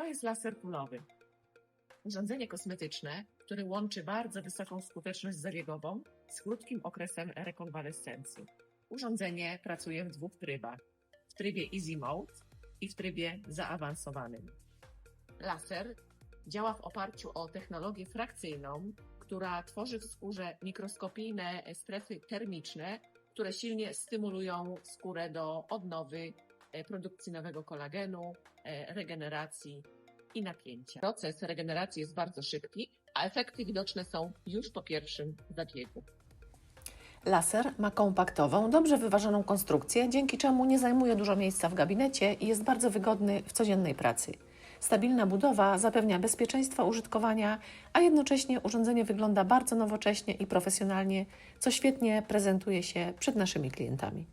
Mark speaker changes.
Speaker 1: To jest laser kulowy. Urządzenie kosmetyczne, które łączy bardzo wysoką skuteczność zabiegową z krótkim okresem rekonwalescencji. Urządzenie pracuje w dwóch trybach. W trybie Easy Mode i w trybie zaawansowanym. Laser działa w oparciu o technologię frakcyjną, która tworzy w skórze mikroskopijne strefy termiczne, które silnie stymulują skórę do odnowy produkcji nowego kolagenu, e, regeneracji i napięcia. Proces regeneracji jest bardzo szybki, a efekty widoczne są już po pierwszym zabiegu.
Speaker 2: Laser ma kompaktową, dobrze wyważoną konstrukcję, dzięki czemu nie zajmuje dużo miejsca w gabinecie i jest bardzo wygodny w codziennej pracy. Stabilna budowa zapewnia bezpieczeństwo użytkowania, a jednocześnie urządzenie wygląda bardzo nowocześnie i profesjonalnie, co świetnie prezentuje się przed naszymi klientami.